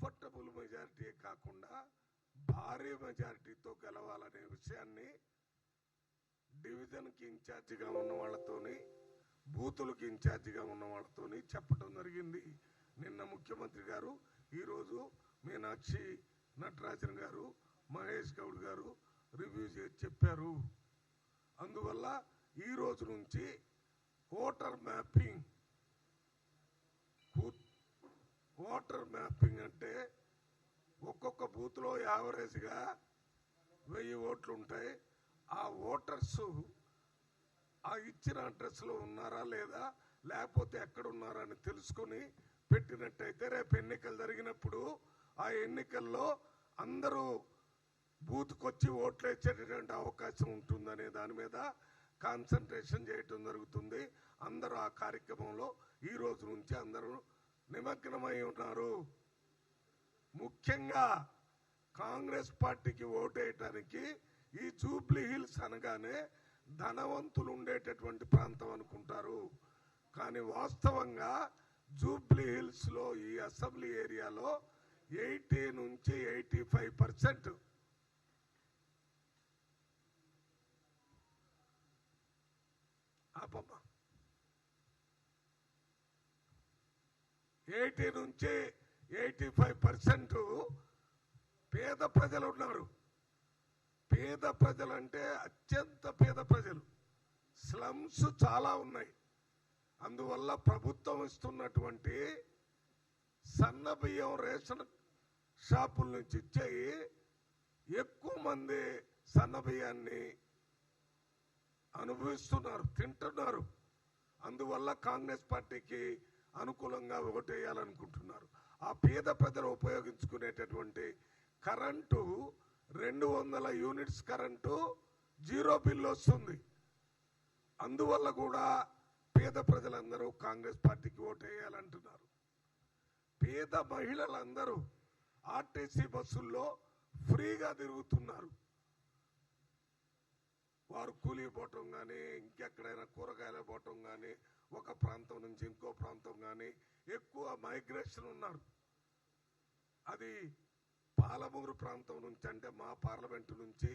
Comfortable majority కాకుండా భారీ మెజారిటీతో గెలవాలనే విషయాన్ని డివిజన్కి ఇన్ఛార్జిగా ఉన్న వాళ్ళతోని బూతులకు ఇన్ఛార్జిగా ఉన్న వాళ్ళతోని చెప్పడం జరిగింది. నిన్న ముఖ్యమంత్రి గారు ఈరోజు మీనాక్షి నటరాజన్ గారు మహేష్ గౌడ్ గారు రివ్యూ చేసి చెప్పారు. అందువల్ల ఈ రోజు నుంచి ఓటర్ మ్యాపింగ్ పూర్తి ఓటర్ మ్యాపింగ్ అంటే ఒక్కొక్క బూత్లో యావరేజ్గా వెయ్యి ఓట్లు ఉంటాయి. ఆ ఓటర్స్ ఆ ఇచ్చిన అడ్రస్లో ఉన్నారా లేదా లేకపోతే ఎక్కడ ఉన్నారా అని తెలుసుకుని పెట్టినట్టయితే రేపు ఎన్నికలు జరిగినప్పుడు ఆ ఎన్నికల్లో అందరూ బూత్కి వచ్చి ఓట్లు వేసేటటువంటి అవకాశం ఉంటుందనే దాని మీద కాన్సన్ట్రేషన్ చేయటం జరుగుతుంది. అందరూ ఆ కార్యక్రమంలో ఈ రోజు నుంచి అందరూ నిమగ్నమై ఉన్నారు. ముఖ్యంగా కాంగ్రెస్ పార్టీకి ఓటేయటానికి ఈ జూబ్లీ హిల్స్ అనగానే ధనవంతులు ఉండేటటువంటి ప్రాంతం అనుకుంటారు. కానీ వాస్తవంగా జూబ్లీ హిల్స్లో ఈ అసెంబ్లీ ఏరియాలో ఎయిటీ నుంచి ఎయిటీ ఫైవ్ పర్సెంట్ ఎయిటీ నుంచి ఎయిటీ ఫైవ్ పర్సెంట్ పేద ప్రజలు ఉన్నారు. పేద ప్రజలు అంటే అత్యంత పేద ప్రజలు. స్లమ్స్ చాలా ఉన్నాయి. అందువల్ల ప్రభుత్వం ఇస్తున్నటువంటి సన్న బియ్యం రేషన్ షాపుల నుంచి ఇచ్చేయి. ఎక్కువ మంది సన్న బియ్యాన్ని అనుభవిస్తున్నారు తింటున్నారు. అందువల్ల కాంగ్రెస్ పార్టీకి అనుకూలంగా ఒకటేయాలనుకుంటున్నారు ఆ పేద ప్రజలు ఉపయోగించుకునేటటువంటి కరెంటు రెండు వందల యూనిట్స్ కరెంటు జీరో బిల్ వస్తుంది. అందువల్ల కూడా పేద ప్రజలందరూ కాంగ్రెస్ పార్టీకి ఓటేయాలంటున్నారు. పేద మహిళలందరూ ఆర్టీసీ బస్సుల్లో ఫ్రీగా తిరుగుతున్నారు. వారు కూలీ పోవటం కానీ ఇంకెక్కడైనా కూరగాయలు పోవటం కానీ ఒక ప్రాంతం నుంచి ఇంకో ప్రాంతం కానీ ఎక్కువ మైగ్రేషన్ ఉన్నారు. అది పాలమూరు ప్రాంతం నుంచి అంటే మా పార్లమెంటు నుంచి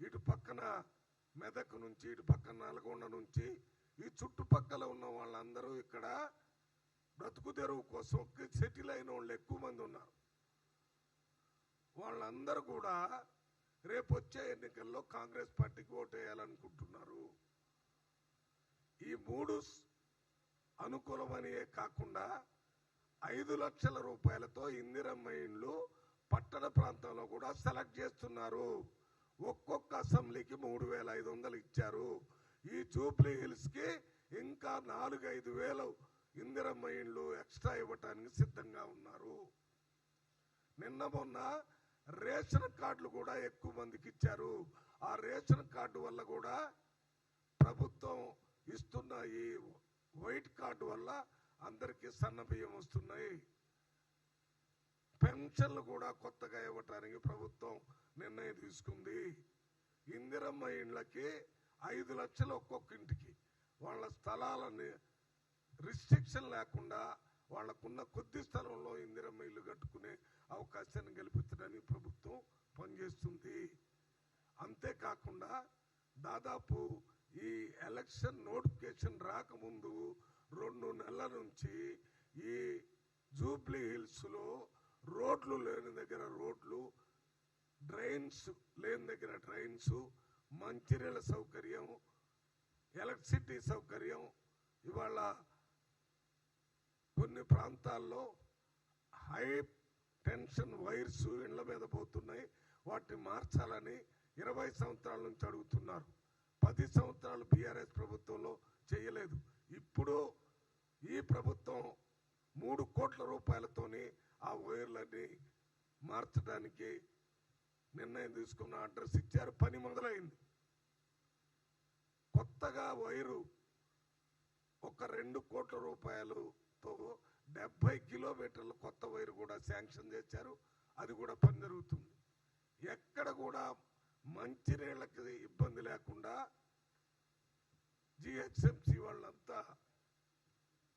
ఇటు పక్కన మెదక్ నుంచి ఇటు పక్కన నల్గొండ నుంచి ఈ చుట్టుపక్కల ఉన్న వాళ్ళందరూ ఇక్కడ బ్రతుకు తెరువు కోసం సెటిల్ అయిన వాళ్ళు ఎక్కువ మంది ఉన్నారు. వాళ్ళందరూ కూడా రేపు వచ్చే ఎన్నికల్లో కాంగ్రెస్ పార్టీకి ఓటేయాలనుకుంటున్నారు ఈ మూడు అనుకూలమనియే కాకుండా ఐదు లక్షల రూపాయలతో ఇందిరమ్మ ఇండ్లు పట్టణ ప్రాంతంలో కూడా సెలెక్ట్ చేస్తున్నారు. ఒక్కొక్క అసెంబ్లీకి మూడు వేల ఐదు వందలు ఇచ్చారు. ఈ జూబ్లీ హిల్స్కి ఇంకా నాలుగు ఐదు వేలు ఇందిరమ్మ ఇండ్లు ఎక్స్ట్రా ఇవ్వటానికి సిద్ధంగా ఉన్నారు. నిన్న మొన్న రేషన్ కార్డులు కూడా ఎక్కువ మందికి ఇచ్చారు. ఆ రేషన్ కార్డు వల్ల కూడా ప్రభుత్వం ఇస్తున్న ఈ వైట్ కార్డు వల్ల అందరికీ సన్నబియ్యం వస్తున్నాయి. పెన్షన్లు కూడా కొత్తగా ఇవ్వటానికి ప్రభుత్వం నిర్ణయం తీసుకుంది. ఇందిరమ్మ ఇండ్లకి ఐదు లక్షలు ఒక్కొక్క ఇంటికి. వాళ్ళ స్థలాలని రిస్ట్రిక్షన్ లేకుండా వాళ్ళకున్న కొద్ది స్థలంలో ఇందిరమ్మ ఇల్లు కట్టుకునే అవకాశాన్ని కల్పించడానికి ప్రభుత్వం పనిచేస్తుంది. అంతేకాకుండా దాదాపు ఈ ఎలక్షన్ నోటిఫికేషన్ రాకముందు రెండు నెలల నుంచి ఈ జూబ్లీ హిల్స్లో రోడ్లు లేని దగ్గర రోడ్లు డ్రైన్స్ లేని దగ్గర డ్రైన్స్ మంచిర్యాల సౌకర్యం ఎలక్ట్రిసిటీ సౌకర్యం ఇవాళ కొన్ని ప్రాంతాల్లో హై టెన్షన్ వైర్స్ ఇండ్ల మీద పోతున్నాయి. వాటిని మార్చాలని ఇరవై సంవత్సరాల నుంచి అడుగుతున్నారు. పది సంవత్సరాలు బీఆర్ఎస్ ప్రభుత్వంలో చేయలేదు. ఇప్పుడు ఈ ప్రభుత్వం మూడు కోట్ల రూపాయలతోని ఆ వైర్లన్నీ మార్చడానికి నిర్ణయం తీసుకున్న అడ్రస్ ఇచ్చారు. పని మొదలైంది. కొత్తగా వైరు ఒక రెండు కోట్ల రూపాయలతో డెబ్బై కిలోమీటర్ల కొత్త వైరు కూడా శాంక్షన్ చేశారు. అది కూడా పని జరుగుతుంది. ఎక్కడ కూడా మంచినీళ్ళకి ఇబ్బంది లేకుండా జిహెచ్ఎంసి వాళ్ళంతా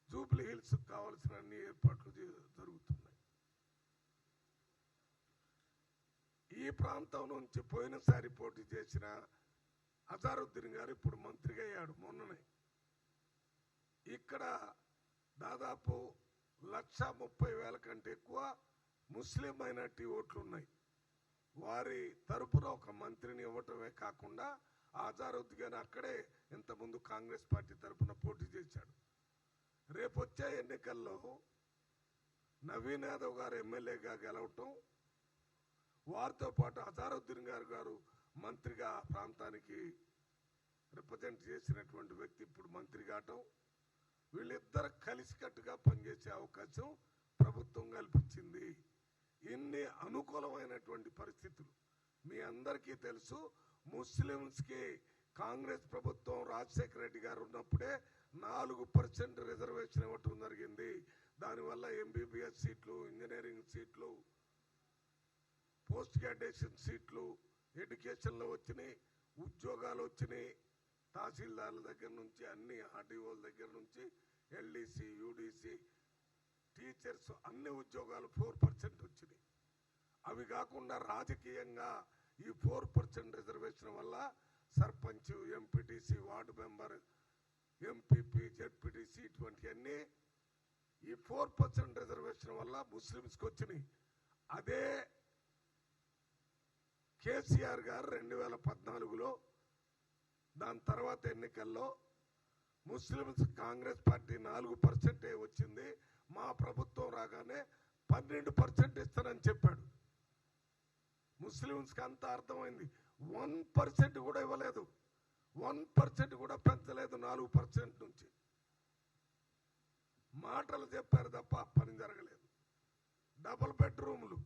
జూబ్లీ హిల్స్ కావాల్సిన అన్ని ఏర్పాట్లు జరుగుతున్నాయి. ఈ ప్రాంతం నుంచి పోయినసారి పోటీ చేసిన అజారుద్దీన్ గారు ఇప్పుడు మంత్రిగా అయ్యాడు మొన్ననే. ఇక్కడ దాదాపు లక్ష ముప్పై వేల కంటే ఎక్కువ ముస్లిం మైనార్టీ ఓట్లు ఉన్నాయి వారి తరపున ఒక మంత్రిని ఇవ్వటమే కాకుండా ఆజారుద్దీన్ గారు అక్కడే ఇంతకుముందు కాంగ్రెస్ పార్టీ తరపున పోటీ చేశాడు. రేపు వచ్చే ఎన్నికల్లో నవీన్ యాదవ్ గారు ఎమ్మెల్యేగా గెలవటం వారితో పాటు అజారుద్దీన్ గారు గారు మంత్రిగా ఆ ప్రాంతానికి రిప్రజెంట్ చేసినటువంటి వ్యక్తి ఇప్పుడు మంత్రి కావటం వీళ్ళిద్దరు కలిసికట్టుగా పనిచేసే అవకాశం ప్రభుత్వం కల్పించింది. ఇన్ని అనుకూలమైనటువంటి పరిస్థితులు. మీ అందరికీ తెలుసు ముస్లిమ్స్కి కాంగ్రెస్ ప్రభుత్వం రాజశేఖర రెడ్డి గారు ఉన్నప్పుడే నాలుగు పర్సెంట్ రిజర్వేషన్ ఇవ్వటం జరిగింది. దానివల్ల ఎంబీబీఎస్ సీట్లు ఇంజనీరింగ్ సీట్లు పోస్ట్ గ్రాడ్యుయేషన్ సీట్లు ఎడ్యుకేషన్లో వచ్చినాయి ఉద్యోగాలు వచ్చినాయి. తహసీల్దార్ల దగ్గర నుంచి అన్ని ఆర్డీఓల దగ్గర నుంచి ఎల్డీసీ యూడీసీ టీచర్స్ అన్ని ఉద్యోగాలు ఫోర్ పర్సెంట్ వచ్చినాయి అవి కాకుండా రాజకీయంగా ఈ ఫోర్ పర్సెంట్ రిజర్వేషన్ వల్ల sarpanch MPTC ward member MPP ZPTC ఇటువంటివన్నీ ఈ ఫోర్ పర్సెంట్ రిజర్వేషన్ వల్ల ముస్లిమ్స్కి వచ్చినాయి. అదే కేసీఆర్ గారు రెండు వేల పద్నాలుగులో దాని తర్వాత ఎన్నికల్లో ముస్లిమ్స్ కాంగ్రెస్ పార్టీ నాలుగు పర్సెంటే వచ్చింది. మా ప్రభుత్వం రాగానే పన్నెండు పర్సెంట్ ఇస్తానని చెప్పాడు. ముస్లిమ్స్కి అంతా అర్థమైంది. వన్ పర్సెంట్ కూడా ఇవ్వలేదు. వన్ పర్సెంట్ కూడా పెంచలేదు నాలుగు పర్సెంట్ నుంచి. మాటలు చెప్పారు తప్ప పని జరగలేదు. డబుల్ బెడ్రూమ్లు.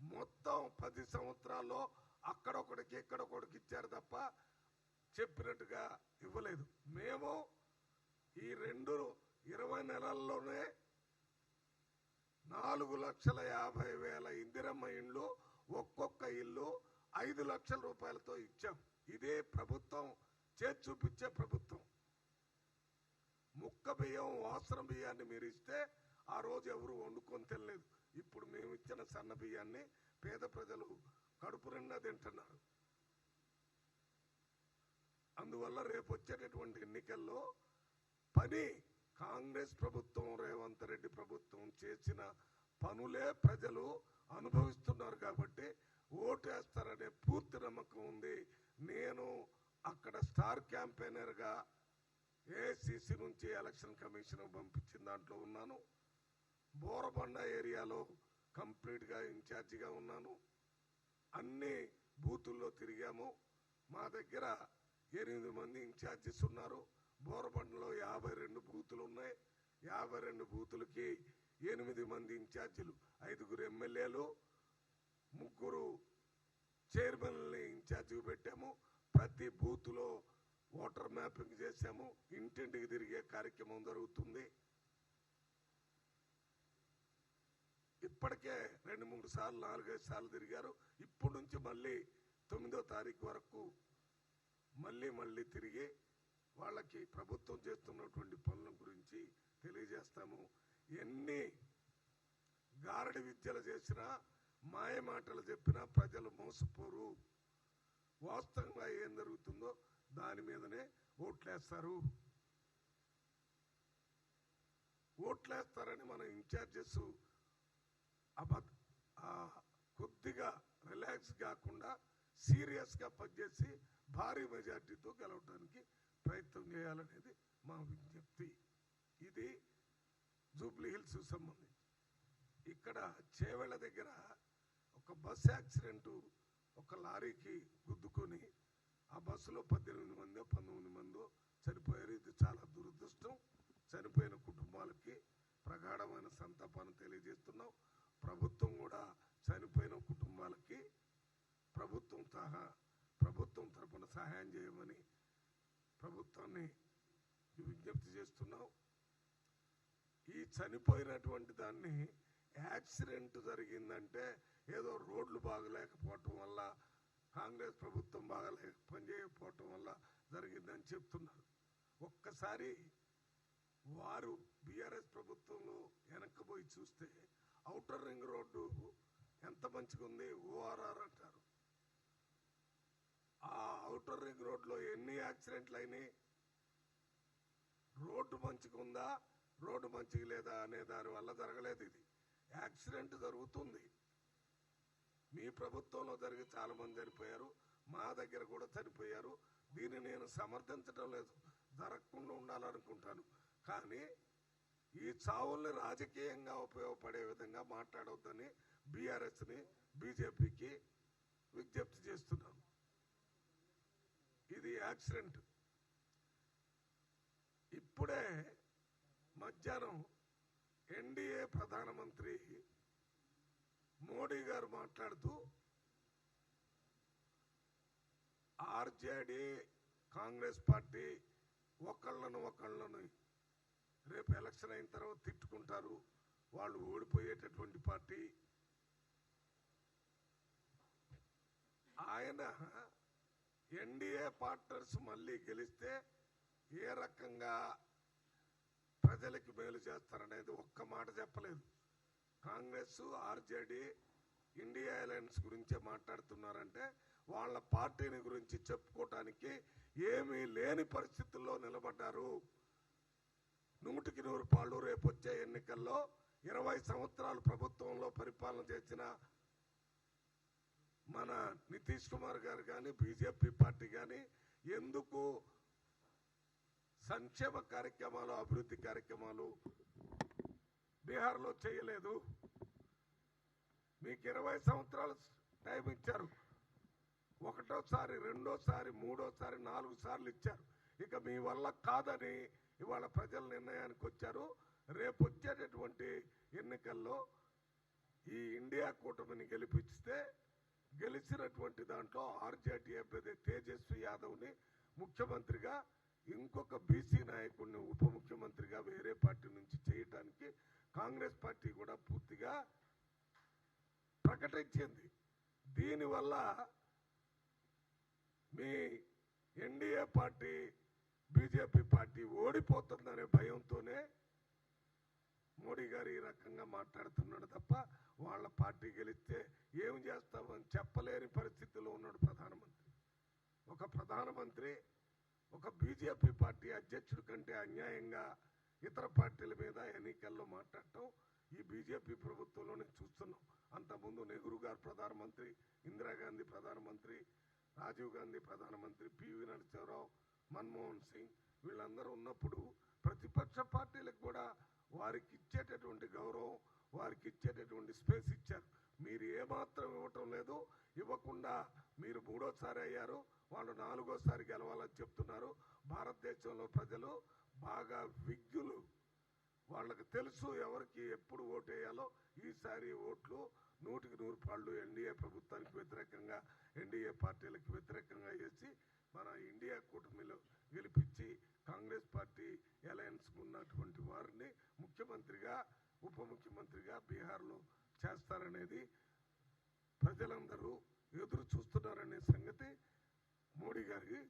మొత్తం పది సంవత్సరాల్లో అక్కడొకడికి ఇక్కడొకడికి ఇచ్చారు తప్ప చెప్పినట్టుగా ఇవ్వలేదు. మేము ఈ రెండు ఇరవై నెలల్లోనే నాలుగు లక్షల యాభై వేల ఇందిరమ్మ ఇండ్లు ఒక్కొక్క ఇల్లు ఐదు లక్షల రూపాయలతో ఇచ్చాం. ఇదే ప్రభుత్వం చేతి చూపించే ప్రభుత్వం. ముక్క బియ్యం వాసన బియ్యాన్ని మీరు ఇస్తే ఆ రోజు ఎవరు వండుకొని తినలేదు. ఇప్పుడు మేము ఇచ్చిన సన్న బియ్యాన్ని పేద ప్రజలు కడుపు నిండా తింటున్నారు. అందువల్ల రేపు వచ్చేటటువంటి ఎన్నికల్లో పని కాంగ్రెస్ ప్రభుత్వం రేవంత్ రెడ్డి ప్రభుత్వం చేసిన పనులే ప్రజలు అనుభవిస్తున్నారు కాబట్టి ఓటేస్తారనే పూర్తి నమ్మకం ఉంది. నేను అక్కడ స్టార్ క్యాంపెయినర్గా ఏసీసీ నుంచి ఎలక్షన్ కమిషన్ పంపించిన దాంట్లో ఉన్నాను. బోరబండ ఏరియాలో కంప్లీట్గా ఇన్ఛార్జిగా ఉన్నాను. అన్ని బూతుల్లో తిరిగాము. మా దగ్గర ఎనిమిది మంది ఇన్ఛార్జెస్ ఉన్నారు. బోరబండలో యాభై రెండు బూతులు ఉన్నాయి యాభై రెండు బూతులకి ఎనిమిది మంది ఇన్ఛార్జీలు. ఐదుగురు ఎమ్మెల్యేలు ముగ్గురు చైర్మన్ని ఇన్ఛార్జిగా పెట్టాము. ప్రతి బూత్లో ఓటర్ మ్యాపింగ్ చేశాము. ఇంటింటికి తిరిగే కార్యక్రమం జరుగుతుంది. ఇప్పటికే రెండు మూడు సార్లు నాలుగైదు సార్లు తిరిగారు. ఇప్పటి నుంచి మళ్ళీ తొమ్మిదో తారీఖు వరకు మళ్ళీ మళ్ళీ తిరిగి వాళ్ళకి ప్రభుత్వం చేస్తున్నటువంటి పనుల గురించి తెలియజేస్తాము. ఎన్ని గారడి విద్యలు చేసినా మాయమాటలు చెప్పినా ప్రజలు మోసపోరు. వాస్తవంగా ఏం జరుగుతుందో దాని మీదనే ఓట్లేస్తారు. ఓట్లేస్తారని మన ఇన్ఛార్జెస్ అబద్ కొద్దిగా రిలాక్స్ కాకుండా సీరియస్గా పనిచేసి భారీ మెజార్టీతో గెలవడానికి ప్రయత్నం చేయాలనేది మా విజ్ఞప్తి. ఇది జూబ్లీ హిల్స్ సంబంధించి. ఇక్కడ చేవెళ్ళ దగ్గర ఒక బస్ యాక్సిడెంటు ఒక లారీకి గుద్దుకొని ఆ బస్సులో పద్దెనిమిది మందో పంతొమ్మిది మందో చనిపోయారు. ఇది చాలా దురదృష్టం. చనిపోయిన కుటుంబాలకి ప్రగాఢమైన సంతాపాన్ని తెలియజేస్తున్నాం. ప్రభుత్వం కూడా చనిపోయిన కుటుంబాలకి ప్రభుత్వం సహా ప్రభుత్వం తరపున సహాయం చేయమని ప్రభుత్వాన్ని విజ్ఞప్తి చేస్తున్నాం ఈ చనిపోయినటువంటి దాన్ని యాక్సిడెంట్ జరిగిందంటే ఏదో రోడ్లు బాగలేకపోవటం వల్ల కాంగ్రెస్ ప్రభుత్వం బాగలేక పనిచేయకపోవటం వల్ల జరిగిందని చెప్తున్నారు. ఒక్కసారి వారు బీఆర్ఎస్ ప్రభుత్వంలో వెనక్కిపోయి చూస్తే ఔటర్ రింగ్ రోడ్డు ఎంత మంచిగా ఉంది ఓఆర్ఆర్ అంటారు. ఆ అవుటర్ రింగ్ రోడ్లో ఎన్ని యాక్సిడెంట్లు అయినాయి? రోడ్డు మంచిగా ఉందా? రోడ్డు మంచిగా లేదా అనే దాని వల్ల జరగలేదు ఇది. యాక్సిడెంట్ జరుగుతుంది. మీ ప్రభుత్వంలో జరిగి చాలా మంది చనిపోయారు. మా దగ్గర కూడా చనిపోయారు. దీన్ని నేను సమర్థించడం లేదు. జరగకుండా ఉండాలనుకుంటాను. కానీ ఈ చావుల్ని రాజకీయంగా ఉపయోగపడే విధంగా మాట్లాడవద్దని బీఆర్ఎస్ని బీజేపీకి విజ్ఞప్తి చేస్తున్నాను. ఇది యాక్సిడెంట్. ఇప్పుడే మధ్యాహ్నం ఎన్డీఏ ప్రధానమంత్రి మోడీ గారు మాట్లాడుతూ ఆర్జేడీ కాంగ్రెస్ పార్టీ ఒకళ్ళను ఒకళ్ళను రేపు ఎలక్షన్ అయిన తర్వాత తిట్టుకుంటారు. వాళ్ళు ఓడిపోయేటటువంటి పార్టీ. ఆయన ఎన్డీఏ పార్ట్నర్స్ మళ్ళీ గెలిస్తే ఏ రకంగా ప్రజలకి మేలు చేస్తారనేది ఒక్క మాట చెప్పలేదు. కాంగ్రెస్ ఆర్జేడీ ఇండియా అలయన్స్ గురించే మాట్లాడుతున్నారంటే వాళ్ళ పార్టీని గురించి చెప్పుకోవటానికి ఏమీ లేని పరిస్థితుల్లో నిలబడ్డారు. నూటికి నూరు పాళ్ళు రేపు వచ్చే ఎన్నికల్లో ఇరవై సంవత్సరాలు ప్రభుత్వంలో పరిపాలన చేసిన మన నితీష్ కుమార్ గారు కానీ బీజేపీ పార్టీ కానీ ఎందుకు సంక్షేమ కార్యక్రమాలు అభివృద్ధి కార్యక్రమాలు బీహార్లో చేయలేదు? మీకు ఇరవై సంవత్సరాలు టైం ఇచ్చారు. ఒకటోసారి రెండోసారి మూడోసారి నాలుగు సార్లు ఇచ్చారు. ఇక మీ వల్ల కాదని ఇవాళ ప్రజల నిర్ణయానికి వచ్చారు. రేపు వచ్చేటటువంటి ఎన్నికల్లో ఈ ఇండియా కూటమిని గెలిపిస్తే గెలిచినటువంటి దాంట్లో ఆర్జేడీ అభ్యర్థి తేజస్వి యాదవ్ని ముఖ్యమంత్రిగా ఇంకొక బీసీ నాయకుడిని ఉప ముఖ్యమంత్రిగా వేరే పార్టీ నుంచి చేయటానికి కాంగ్రెస్ పార్టీ కూడా పూర్తిగా ప్రకటించింది. దీనివల్ల మీ ఎన్డీఏ పార్టీ బీజేపీ పార్టీ ఓడిపోతుందనే భయంతోనే మోడీ గారు ఈ రకంగా మాట్లాడుతున్నాడు తప్ప వాళ్ళ పార్టీ గెలిస్తే ఏం చేస్తామని చెప్పలేని పరిస్థితిలో ఉన్నాడు ప్రధానమంత్రి. ఒక ప్రధానమంత్రి ఒక బీజేపీ పార్టీ అధ్యక్షుడి కంటే అన్యాయంగా ఇతర పార్టీల మీద ఎన్నికల్లో మాట్లాడటం ఈ బీజేపీ ప్రభుత్వంలోనే చూస్తున్నాం. అంతకుముందు నెహ్రూ గారు ప్రధానమంత్రి ఇందిరాగాంధీ ప్రధానమంత్రి రాజీవ్ గాంధీ ప్రధానమంత్రి పివి నరసింహరావు మన్మోహన్ సింగ్ వీళ్ళందరూ ఉన్నప్పుడు ప్రతిపక్ష పార్టీలకు కూడా వారికి ఇచ్చేటటువంటి గౌరవం వారికి ఇచ్చేటటువంటి స్పేస్ ఇచ్చారు. మీరు ఏమాత్రం ఇవ్వటం లేదు. ఇవ్వకుండా మీరు మూడోసారి అయ్యారు. వాళ్ళు నాలుగోసారి గెలవాలని చెప్తున్నారు. భారతదేశంలో ప్రజలు బాగా విజ్ఞులు. వాళ్ళకి తెలుసు ఎవరికి ఎప్పుడు ఓటేయాలో. ఈసారి ఓట్లు నూటికి నూరు పాళ్ళు ఎన్డీఏ ప్రభుత్వానికి వ్యతిరేకంగా ఎన్డీఏ పార్టీలకు వ్యతిరేకంగా వేసి మన ఇండియా కూటమిలో గెలిపించి కాంగ్రెస్ పార్టీ అలయన్స్ ఉన్నటువంటి వారిని ముఖ్యమంత్రిగా ఉప ముఖ్యమంత్రిగా బీహార్లో చేస్తారనేది ప్రజలందరూ ఎదురు చూస్తున్నారనే సంగతి మోడీ గారికి